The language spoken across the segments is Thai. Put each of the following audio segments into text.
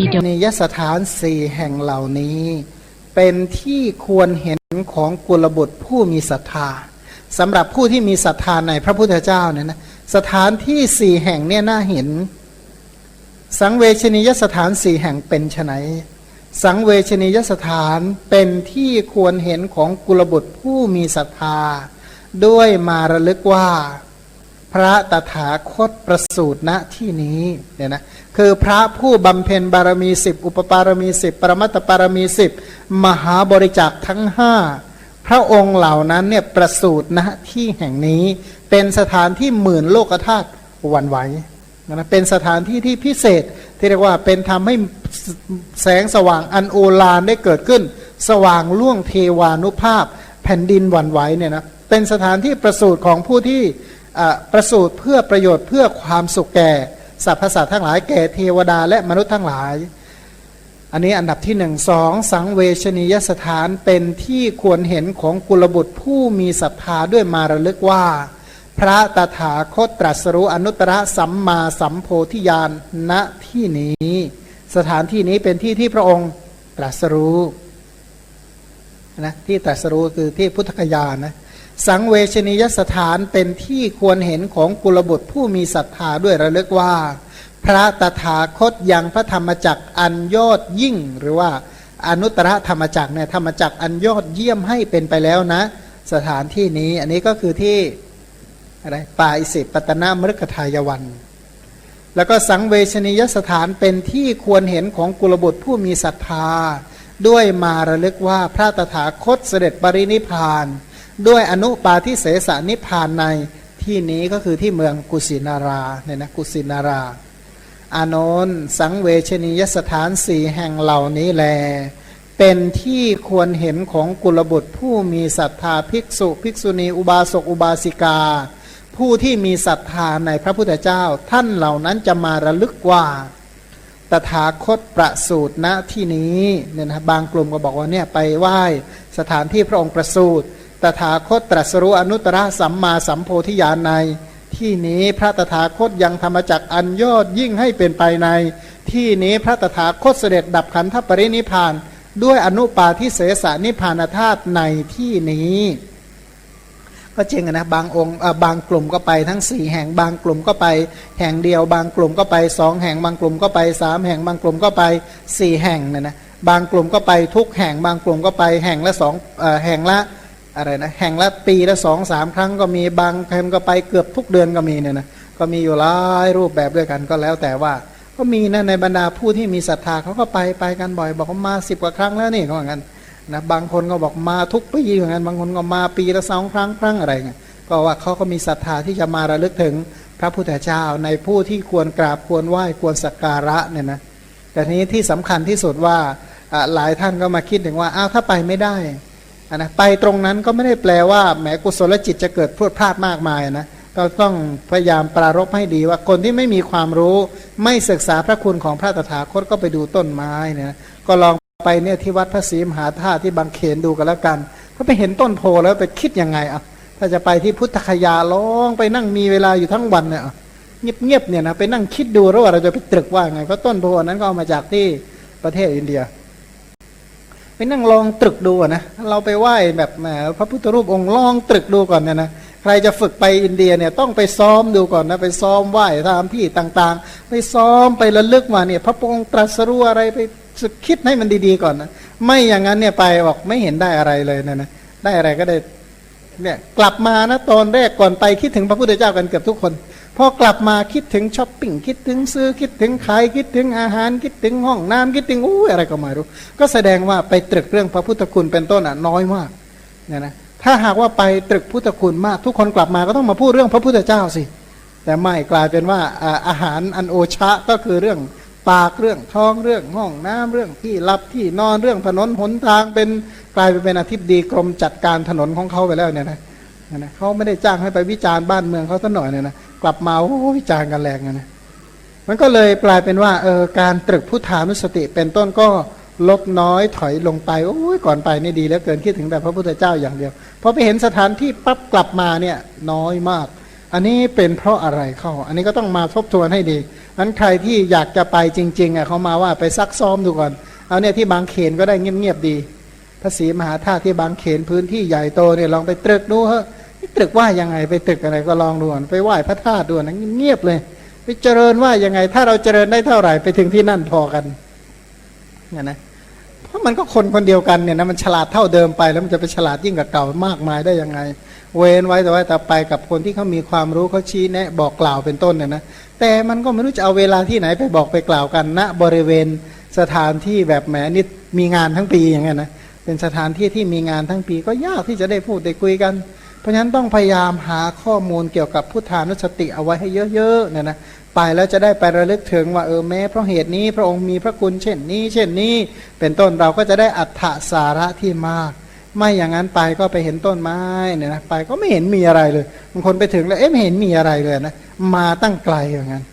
ปิฎกนิยสถานสี่แห่งเหล่านี้ เป็นที่ควรเห็นของกุลบุตรผู้มีศรัทธาสำหรับผู้ที่มีศรัทธาในพระพุทธเจ้าเนี่ยนะสถานที่สี่แห่งเนี่ยน่าเห็น สังเวชนียสถานสี่แห่งเป็นไฉนสังเวชนียสถานเป็นที่ควรเห็นของกุลบุตรผู้มีศรัทธา ด้วยมาระลึกว่า พระตถาคตประสูตรณที่นี้เนี่ยนะคือพระผู้บำเพ็ญบารมีสิบอุปปารมีสิบปรมัตถปารมีสิบมหาบริจาคทั้งห้าพระองค์เหล่านั้นเนี่ยประสูตรณที่แห่งนี้เป็นสถานที่หมื่นโลกธาตุวันไหวนะเป็นสถานที่ที่พิเศษที่เรียกว่าเป็นทำให้แสงสว่างอันโอฬารได้เกิดขึ้น สว่างล่วงเทวานุภาพ แผ่นดินวันไหวเนี่ยนะเป็นสถานที่ประสูตรของผู้ที่ ประสูตรเพื่อประโยชน์เพื่อความสุขแก่สรรพสัตว์ทั้งหลายแก่เทวดาและมนุษย์ทั้งหลาย อันนี้อันดับที่หนึ่งสองสังเวชนียสถานเป็นที่ควรเห็นของกุลบุตรผู้มีศรัทธาด้วยมาระลึกว่า พระตถาคตตรัสรู้อนุตตรสัมมาสัมโพธิญาณณที่นี้ สถานที่นี้เป็นที่ที่พระองค์ตรัสรู้นะที่ตรัสรู้คือที่พุทธคยานนะ สังเวชนียสถานเป็นที่ควรเห็นของกุลบุตรผู้มีศรัทธาด้วยระลึกว่า พระตถาคตยังพระธรรมจักรอันยอดยิ่ง หรือว่าอนุตตรธรรมจักรเนี่ยธรรมจักรอันยอดเยี่ยมให้เป็นไปแล้วนะ สถานที่นี้อันนี้ก็คือที่อะไรป่าอิสิปตนามฤคทายวัน แล้วก็สังเวชนียสถานเป็นที่ควรเห็นของกุลบุตรผู้มีศรัทธา ด้วยมาระลึกว่าพระตถาคตเสด็จปรินิพพาน ด้วยอนุปาทิเสสนิพานในที่นี้ก็คือที่เมืองกุสินาราเนี่ยนะกุสินารา อานนท์สังเวชนียสถานสี่แห่งเหล่านี้แล เป็นที่ควรเห็นของกุลบุตรผู้มีศรัทธาภิกษุ ภิกษุณีอุบาสกอุบาสิกา ผู้ที่มีศรัทธาในพระพุทธเจ้า ท่านเหล่านั้นจะมาระลึกว่า ตถาคตประสูตรณที่นี้เนี่ยนะบางกลุ่มก็บอกว่าเนี่ยไปไหว้สถานที่พระองค์ประสูตร ตถาคตตรัสรู้อนุตตรสัมมาสัมโพธิญาณในที่นี้พระตถาคตยังธรรมจักอันยอดยิ่งให้เป็นไปใน ที่นี้พระตถาคตเสด็จดับขันธปรินิพาน ด้วยอนุปาทิเสสนิพานธาตุในที่นี้ ก็จริงนะบางองค์บางกลุ่มก็ไปทั้งสี่แห่งบางกลุ่มก็ไป แห่งเดียว บางกลุ่มก็ไปสองแห่งบางกลุ่มก็ไปสามแห่งบางกลุ่มก็ไปสี่แห่งนี่ยนะบางกลุ่มก็ไปทุกแห่งบางกลุ่มก็ไปแห่งละสองแห่งละ อะไรนะแห่งละปีละสองสามครั้งก็มีบางแห่งก็ไปเกือบทุกเดือนก็มีเนี่ยนะก็มีอยู่หลายรูปแบบด้วยกันก็แล้วแต่ว่า ก็มีนะในบรรดาผู้ที่มีศรัทธาเขาก็ไปไปกันบ่อย บอกว่ามาสิบกว่าครั้งแล้วนี่เขาบอกงั้นนะบางคนก็บอกมาทุกปีเหมือนกันบางคนก็มาปีละสองครั้งครั้งอะไรเงี้ยก็ว่าเขาก็มีศรัทธาที่จะมาระลึกถึงพระพุทธเจ้าในผู้ที่ควรกราบควรไหว้ควรสักการะเนี่ยนะแต่ทีนี้ที่สำคัญที่สุดว่าหลายท่านก็มาคิดถึงว่าอ้าวถ้าไปไม่ได้ะนะไปตรงนั้นก็ไม่ได้แปลว่าแหมกุศลจิตจะเกิดพรวดพลาดมากมายนะก็ต้องพยายามปรารบให้ดีว่าคนที่ไม่มีความรู้ ไม่ศึกษาพระคุณของพระตถาคตก็ไปดูต้นไม้เนี่ยนะก็ลองไปเนี่ยที่วัดพระศรีมหาธาตุที่บางเขนดูกันแล้วกันก็ไปเห็นต้นโพแล้วไปคิดยังไงอะถ้าจะไปที่พุทธคยาลองไปนั่งมีเวลาอยู่ทั้งวันเนี่ยเงียบๆเนี่ยนะไปนั่งคิดดูแล้วว่าเราจะไปตรึกว่าไงเพราะต้นโพนั้นก็เอามาจากที่ประเทศอินเดีย ไปนั่งลองตรึกดูนะเราไปไหว้แบบแหมพระพุทธรูปองค์ลองตรึกดูก่อนเนี่ยนะใครจะฝึกไปอินเดียเนี่ยต้องไปซ้อมดูก่อนนะไปซ้อมไหว้ตามที่ต่างๆ ไปซ้อมไประลึกว่าเนี่ย พระองค์ตรัสรู้อะไรไปสึกคิดให้มันดีๆก่อนนะไม่อย่างนั้นเนี่ยไปบอกไม่เห็นได้อะไรเลยนะนะได้อะไรก็ได้เนี่ยกลับมานะตอนแรกก่อนไปคิดถึงพระพุทธเจ้ากันเกือบทุกคน พอกลับมาคิดถึงช้อปปิ้งคิดถึงซื้อคิดถึงขายคิดถึงอาหารคิดถึงห้องน้ำคิดถึงอู้อะไรก็ไม่รู้ ก็แสดงว่าไปตรึกเรื่องพระพุทธคุณเป็นต้นอะน้อยมากเนี่ยนะถ้าหากว่าไปตรึกพุทธคุณมาก ทุกคนกลับมาก็ต้องมาพูดเรื่องพระพุทธเจ้าสิ แต่ไม่กลายเป็นว่าอาหารอันโอชะก็คือเรื่องปากเรื่องท้องเรื่องห้องน้ำเรื่องที่รับที่นอนเรื่องถนนหนทางเป็นกลายไปเป็นอธิบดีกรมจัดการถนนของเขาไปแล้วเนี่ยนะนะเขาไม่ได้จ้างให้ไปวิจารณ์บ้านเมืองเขาสักหน่อยเนี่ยนะ กลับมาโอ้วิจารณ์กันแรงนะมันก็เลยกลายเป็นว่าเออการตรึกพุทธานุสติเป็นต้นก็ลดน้อยถอยลงไปโอ้ยก่อนไปนี่ดีแล้วเกินคิดถึงแต่พระพุทธเจ้าอย่างเดียวพอไปเห็นสถานที่ปั๊บกลับมาเนี่ยน้อยมาก อันนี้เป็นเพราะอะไรเข้า อันนี้ก็ต้องมาทบทวนให้ดีนั้นใครที่อยากจะไปจริงๆอะเขามาว่าไปซักซ้อมดูก่อนเอาเนี่ยที่บางเขนก็ได้เงียบๆดี พระศรีมหาธาตุที่บางเขนพื้นที่ใหญ่โตเนี่ยลองไปตรึกดูเฮ้ ตรึกว่ายังไงไปตรึกอะไรก็ลองดูก่อนไปไหว้พระธาตุดูนะเงียบเลย ไปเจริญว่ายังไง ถ้าเราเจริญได้เท่าไหร่ไปถึงที่นั่นพอกันเนี่ยนะเพราะมันก็คนคนเดียวกันเนี่ยนะมันฉลาดเท่าเดิมไป แล้วมันจะไปฉลาดยิ่งกว่าเก่ามากมายได้ยังไง เว้นไว้แต่ว่าแต่ไปกับคนที่เขามีความรู้เขาชี้แนะบอกกล่าวเป็นต้นเนี่ยนะแต่มันก็ไม่รู้จะเอาเวลาที่ไหนไปบอกไปกล่าวกันณบริเวณสถานที่แบบแหมนี่มีงานทั้งปีอย่างเงี้ยนะเป็นสถานที่ที่มีงานทั้งปีก็ยากที่จะได้พูดได้คุยกัน เพราะฉะนั้นต้องพยายามหาข้อมูลเกี่ยวกับพุทธานุสติเอาไว้ให้เยอะๆเนี่ยนะไปแล้วจะได้ไประลึกถึงว่าเออแม้เพราะเหตุนี้พระองค์มีพระคุณเช่นนี้ เช่นนี้ เป็นต้นเราก็จะได้อัตถสาระที่มาก ไม่อย่างนั้นไปก็ไปเห็นต้นไม้เนี่ยนะไปก็ไม่เห็นมีอะไรเลยบางคนไปถึงแล้วเอ๊ะไม่เห็นมีอะไรเลยนะมาตั้งไกลอย่างนั้น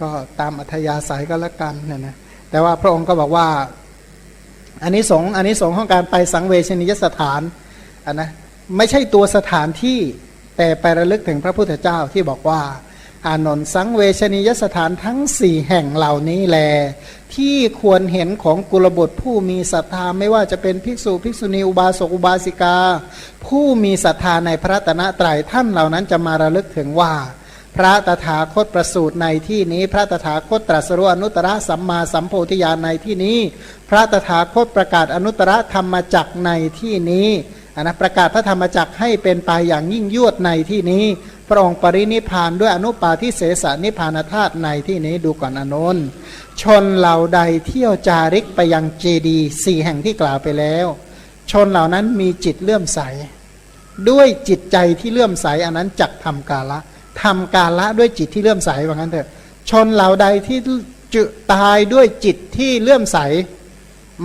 ก็ตามอัธยาศัยก็แล้วกันเนี่ยนะแต่ว่าพระองค์ก็บอกว่าอันนี้สงอันนี้สงของการไปสังเวชนียสถานอันนะ ไม่ใช่ตัวสถานที่แต่ไประลึกถึงพระพุทธเจ้าที่บอกว่า อานนท์สังเวชนียสถานทั้งสี่แห่งเหล่านี้แล ที่ควรเห็นของกุลบุตรผู้มีศรัทธาไม่ว่าจะเป็นภิกษุภิกษุณีอุบาสกอุบาสิกา ผู้มีศรัทธาในพระตนะตรัยท่านเหล่านั้นจะมาระลึกถึงว่าพระตถาคตประสูตรในที่นี้ พระตถาคตตรัสรู้อนุตตรสัมมาสัมโพธิญาณในที่นี้ พระตถาคตประกาศอนุตตรธรรมจักในที่นี้ อันนะประกาศพระธรรมจักให้เป็นไปอย่างยิ่งยวดในที่นี้ พระองค์ปรินิพานด้วยอนุปาทิเสสนิพานธาตุในที่นี้ดูก่อนอนนท์ชนเหล่าใดเที่ยวจาริกไปยังเจดีสี่แห่งที่กล่าวไปแล้ว ชนเหล่านั้นมีจิตเลื่อมใส ด้วยจิตใจที่เลื่อมใสอันนั้นจักทำกาละทำกาละด้วยจิตที่เลื่อมใสว่างั้นเถอะ ชนเหล่าใดที่จะตายด้วยจิตที่เลื่อมใส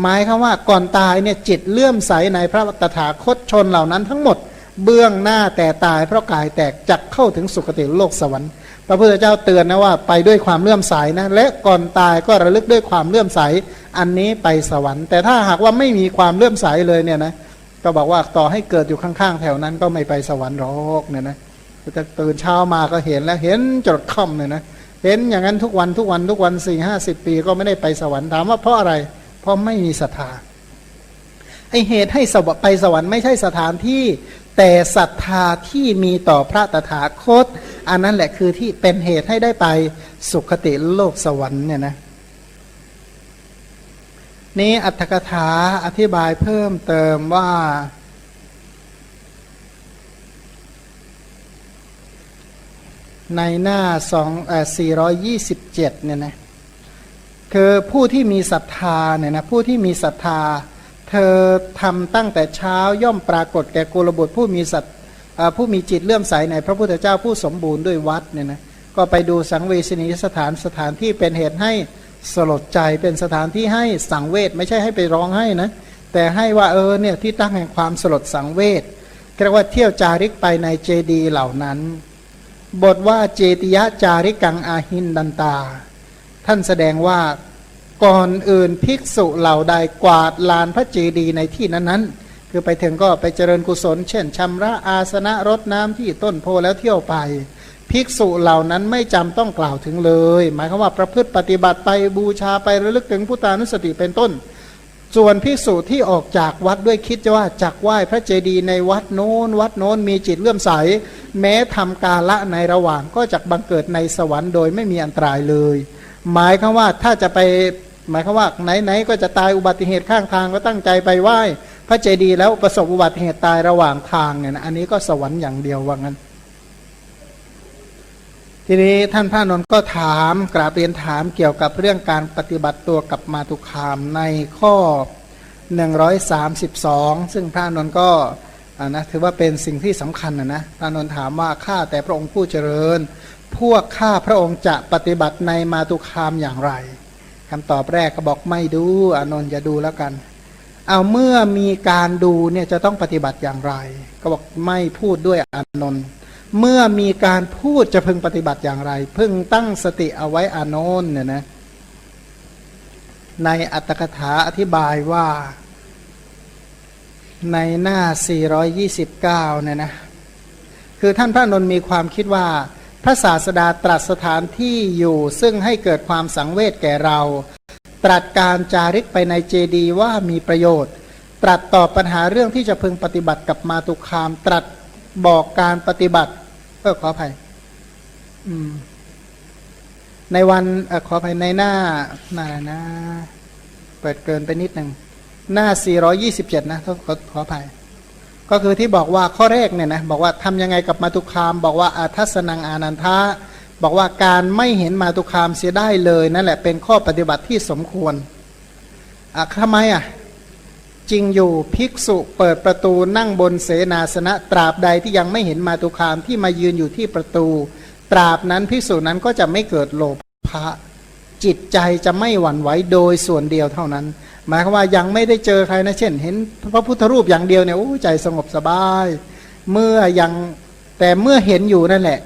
หมายคือว่าก่อนตายเนี่ยจิตเลื่อมใสในพระตถาคตชนเหล่านั้นทั้งหมดเบื้องหน้าแต่ตายเพราะกายแตกจักเข้าถึงสุคติโลกสวรรค์พระพุทธเจ้าเตือนนะว่าไปด้วยความเลื่อมใสนะและก่อนตายก็ระลึกด้วยความเลื่อมใสอันนี้ไปสวรรค์ แต่ถ้าหากว่าไม่มีความเลื่อมใสเลยเนี่ยนะก็บอกว่าต่อให้เกิดอยู่ข้างๆ แถวนั้นก็ไม่ไปสวรรค์หรอกเนี่ยนะจะตื่นเช้ามาก็เห็นแล้วเห็นจดค่ำเลยนะเห็นอย่างนั้นทุกวันทุกวันทุกวันสี่ห้าสิบปีก็ไม่ได้ไปสวรรค์ถามว่าเพราะอะไรเราะไม่มีศรัทธาไอเหตุให้สวไปสวรรค์ไม่ใช่สถานที่ แต่ศรัทธาที่มีต่อพระตถาคต อันนั้นแหละคือที่เป็นเหตุให้ได้ไปสุขติโลกสวรรค์เนี่ยนะนี้อัตถกถาอธิบายเพิ่มเติมว่า ในหน้าสองสี่ร้อยยี่สิบเจ็ดเนี่ยนะ คือผู้ที่มีศรัทธาเนี่ยนะผู้ที่มีศรัทธา เธอทำตั้งแต่เช้าย่อมปรากฏแก่กุลบุตรผู้มีสัตผู้มีจิตเลื่อมใสในพระพุทธเจ้าผู้สมบูรณ์ด้วยวัดเนี่ยนะก็ไปดูสังเวชนียสถานสถานที่เป็นเหตุให้สลดใจเป็นสถานที่ให้สังเวชไม่ใช่ให้ไปร้องให้นะแต่ให้ว่าเออเนี่ยที่ตั้งแห่งความสลดสังเวชเรียกว่าเที่ยวจาริกไปในเจดีเหล่านั้น บทว่าเจติยะจาริกังอาหินดันตา ท่านแสดงว่าก่อนอื่นภิกษุเหล่าใดกวาดลานพระเจดีย์ในที่นั้นๆ คือไปถึงก็ไปเจริญกุศล เช่นชำระอาสนะรดน้ำที่ต้นโพแล้วเที่ยวไป ภิกษุเหล่านั้นไม่จำต้องกล่าวถึงเลย หมายความว่าประพฤติปฏิบัติไปบูชาไประลึกถึงพุทธานุสติเป็นต้น ส่วนภิกษุที่ออกจากวัดด้วยคิดว่าจักไหว้พระเจดีย์ในวัดโน้น วัดโน้นมีจิตเลื่อมใส แม้ทำกาละในระหว่างก็จักบังเกิดในสวรรค์โดยไม่มีอันตรายเลย หมายคือว่าถ้าจะไปหมายความว่าไหนๆก็จะตายอุบัติเหตุข้างทางก็ตั้งใจไปไหว้พระเจดีย์แล้วประสบอุบัติเหตุตายระหว่างทางเนี่ยนะอันนี้ก็สวรรค์อย่างเดียวว่างั้น ทีนี้ท่านพระนนท์ก็ถามกราบเรียนถามเกี่ยวกับเรื่องการปฏิบัติตัวกับมาตุคามในข้อ 132 ซึ่งพระนนท์ก็นะถือว่าเป็นสิ่งที่สำคัญนะนะพระนนท์ถามว่าข้าแต่พระองค์ผู้เจริญ พวกข้าพระองค์จะปฏิบัติในมาตุคามอย่างไรคำตอบแรกก็บอกไม่ดูอานนท์อย่าดูแล้วกัน เอาเมื่อมีการดูเนี่ยจะต้องปฏิบัติอย่างไร ก็บอกไม่พูดด้วยอานนท์เมื่อมีการพูดจะพึงปฏิบัติอย่างไร พึงตั้งสติเอาไว้อานนท์เนี่ยนะ ในอัตถกถาอธิบายว่า ในหน้า 429 เนี่ยนะ คือท่านพระนนท์มีความคิดว่า พระศาสดาตรัสสถานที่อยู่ซึ่งให้เกิดความสังเวชแก่เรา ตรัสการจาริกไปในเจดีว่ามีประโยชน์ ตรัสตอบปัญหาเรื่องที่จะพึงปฏิบัติกับมาตุคาม ตรัสบอกการปฏิบัติเออขออภัยในวันออขออภัยในหน้าหน้านะ เปิดเกินไปนิดหนึ่งหน้า 427 นะขอขออภัย ก็คือที่บอกว่าข้อแรกเนี่ยนะบอกว่าทำยังไงกับมาตุคาม บอกว่าอาทัศนังอานันทะบอกว่าการไม่เห็นมาตุคามเสียได้เลยนั่นแหละเป็นข้อปฏิบัติที่สมควรอะทำไมอะจริงอยู่ภิกษุเปิดประตูนั่งบนเสนาสนะตราบใดที่ยังไม่เห็นมาตุคามที่มายืนอยู่ที่ประตู ตราบนั้นภิกษุนั้นก็จะไม่เกิดโลภะ จิตใจจะไม่หวั่นไหวโดยส่วนเดียวเท่านั้น หมายความว่ายังไม่ได้เจอใครนะเช่น เห็นพระพุทธรูปอย่างเดียวเนี่ยโอ้ใจสงบสบาย เมื่อยังแต่เมื่อเห็นอยู่นั่นแหละ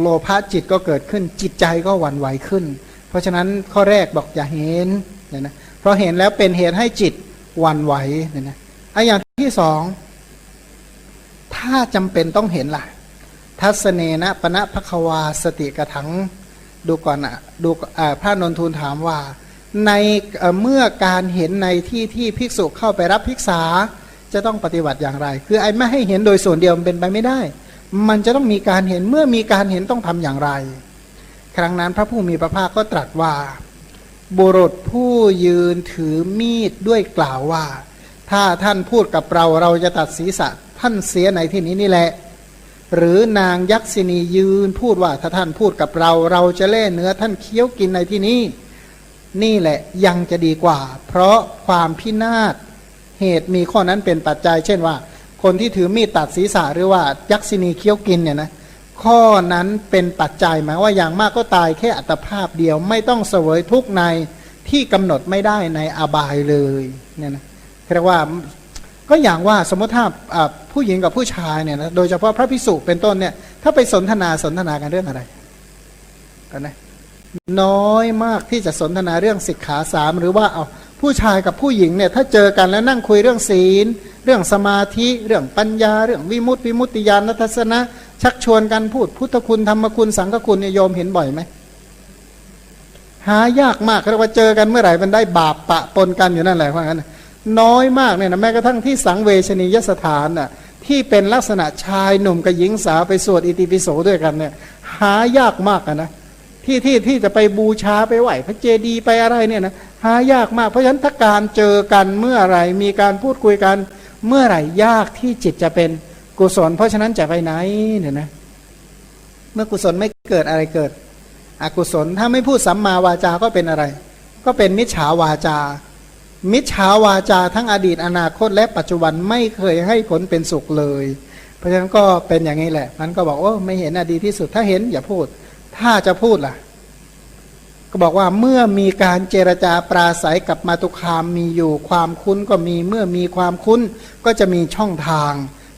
โลภะจิตก็เกิดขึ้น จิตใจก็หวั่นไหวขึ้น เพราะฉะนั้นข้อแรกบอกอย่าเห็นเนี่ยนะเพราะเห็นแล้วเป็นเหตุให้จิตหวั่นไหวเนี่ยนะไอ้อย่างที่สองถ้าจำเป็นต้องเห็นล่ะ ทัศเนนะปณะภควาสติกระถัง ดูก่อนอะดูพระนนทูลถามว่า ในเมื่อการเห็นในที่ที่ภิกษุเข้าไปรับภิกษาจะต้องปฏิบัติอย่างไร คือไอ้ไม่ให้เห็นโดยส่วนเดียวมันเป็นไปไม่ได้ มันจะต้องมีการเห็นเมื่อมีการเห็นต้องทำอย่างไร ครั้งนั้นพระผู้มีพระภาคก็ตรัสว่า บุรุษผู้ยืนถือมีดด้วยกล่าวว่า ถ้าท่านพูดกับเราเราจะตัดศีรษะท่านเสียในที่นี้นี่แหละ หรือนางยักษินียืนพูดว่าถ้าท่านพูดกับเรา เราจะเล่เนื้อท่านเคี้ยวกินในที่นี้ นี่แหละยังจะดีกว่า เพราะความพินาศเหตุมีข้อนั้นเป็นปัจจัย เช่นว่า คนที่ถือมีดตัดศีรษะหรือว่ายักษินีเคี้ยวกินเนี่ยนะข้อนั้นเป็นปัจจัยหมายว่าอย่างมากก็ตายแค่อัตภาพเดียวไม่ต้องเสวยทุกในที่กำหนดไม่ได้ในอบายเลยเนี่ยนะเรียกว่า ก็อย่างว่าสมมติถ้าผู้หญิงกับผู้ชายเนี่ยนะโดยเฉพาะพระพิสุเป็นต้นเนี่ยถ้าไปสนทนาสนทนากันเรื่องอะไรกันนะน้อยมากที่จะสนทนาเรื่องสิกขาสามหรือว่าเอาผู้ชายกับผู้หญิงเนี่ยถ้าเจอกันแล้วนั่งคุยเรื่องศีล เรื่องสมาธิ เรื่องปัญญา เรื่องวิมุตติวิมุตติญาณทัศนะ ชักชวนกันพูดพุทธคุณธรรมคุณสังฆคุณเนี่ยโยมเห็นบ่อยไหมหายากมากเรียกว่าเจอกันเมื่อไหร่มันได้บาปปะปนกันอยู่นั่นแหละเพราะงั้น น้อยมากเนี่ยนะแม้กระทั่งที่สังเวชนียสถานน่ะที่เป็นลักษณะชายหนุ่มกับหญิงสาวไปสวดอิติปิโสด้วยกันเนี่ยหายากมากอะนะที่ที่ที่จะไปบูชาไปไหวพระเจดีย์ไปอะไรเนี่ยนะหายากมากเพราะฉะนั้นถ้าการเจอกันเมื่อไหรมีการพูดคุยกันเมื่อไหร่ยากที่จิตจะเป็นกุศล เพราะฉะนั้นจะไปไหนเนี่ยนะเมื่อกุศลไม่เกิดอะไรเกิด อกุศลถ้าไม่พูดสัมมาวาจาก็เป็นอะไร ก็เป็นมิจฉาวาจา มิจฉาวาจาทั้งอดีตอนาคตและปัจจุบันไม่เคยให้ผลเป็นสุขเลย เพราะฉะนั้นก็เป็นอย่างนี้แหละมันก็บอกโอ้ไม่เห็นอดีที่สุดถ้าเห็นอย่าพูด ถ้าจะพูดล่ะ ก็บอกว่าเมื่อมีการเจรจาปราศัยกับมาตุคามมีอยู่ความคุ้นก็มีเมื่อมีความคุ้นก็จะมีช่องทาง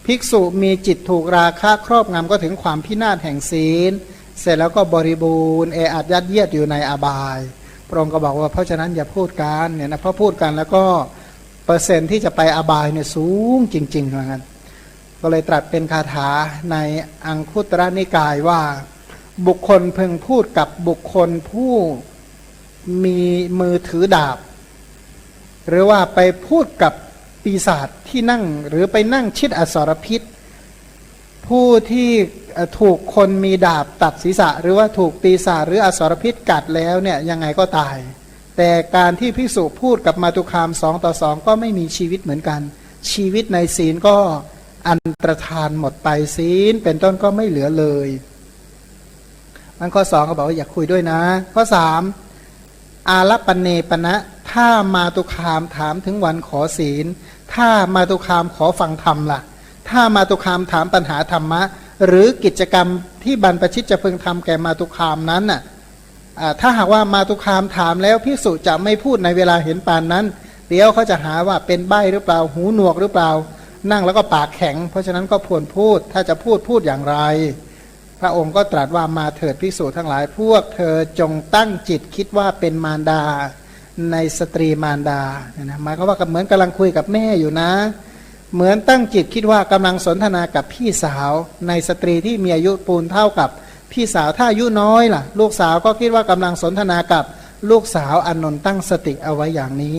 ภิกษุมีจิตถูกราคะครอบงำก็ถึงความพินาศแห่งศีล เสร็จแล้วก็บริบูรณ์เออัดยัดเยียดอยู่ในอบาย พระองค์ก็บอกว่าเพราะฉะนั้นอย่าพูดกันเนี่ยนะเพราะพูดกันแล้วก็เปอร์เซ็นที่จะไปอบายเนี่ยสูงจริงๆเหมือนกันก็เลยตรัสเป็นคาถาในอังคุตระนิกายว่าบุคคลเพึงพูดกับบุคคลผู้มีมือถือดาบ หรือว่าไปพูดกับปีศาจที่นั่งหรือไปนั่งชิดอสรพิษ ผู้ที่ถูกคนมีดาบตัดศีรษะ หรือว่าถูกปีศาจหรืออสรพิษกัดแล้วเนี่ยยังไงก็ตาย แต่การที่ภิกษุพูดกับมาตุคามสองต่อสองก็ไม่มีชีวิตเหมือนกัน ชีวิตในศีลก็อันตรธานหมดไปศีลเป็นต้นก็ไม่เหลือเลยมันข้อสองก็บอกว่าอย่าคุยด้วยนะ ข้อสามอาลปเนปณะถ้ามาตุคามถามถึงวันขอศีล ถ้ามาตุคามขอฟังธรรมล่ะ ถ้ามาตุคามถามปัญหาธรรมะ หรือกิจกรรมที่บรรพชิตจะพึงทำแก่มาตุคามนั้นน่ะถ้าหากว่ามาตุคามถามแล้วพิสุจะไม่พูดในเวลาเห็นปานนั้น เดี๋ยวเขาจะหาว่าเป็นใบหรือเปล่าหูหนวกหรือเปล่า นั่งแล้วก็ปากแข็ง เพราะฉะนั้นก็พวนพูดถ้าจะพูดพูดอย่างไร พระองค์ก็ตรัสว่ามาเถิดภิกษุทั้งหลาย พวกเธอจงตั้งจิตคิดว่าเป็นมารดาในสตรีมารดาเนี่ยนะหมายก็ว่าก็เหมือนกำลังคุยกับแม่อยู่นะ เหมือนตั้งจิตคิดว่ากำลังสนทนากับพี่สาวในสตรีที่มีอายุปูนเท่ากับพี่สาวถ้าอายุน้อยล่ะ ลูกสาวก็คิดว่ากำลังสนทนากับลูกสาวอนนนท์ตั้งสติเอาไว้อย่างนี้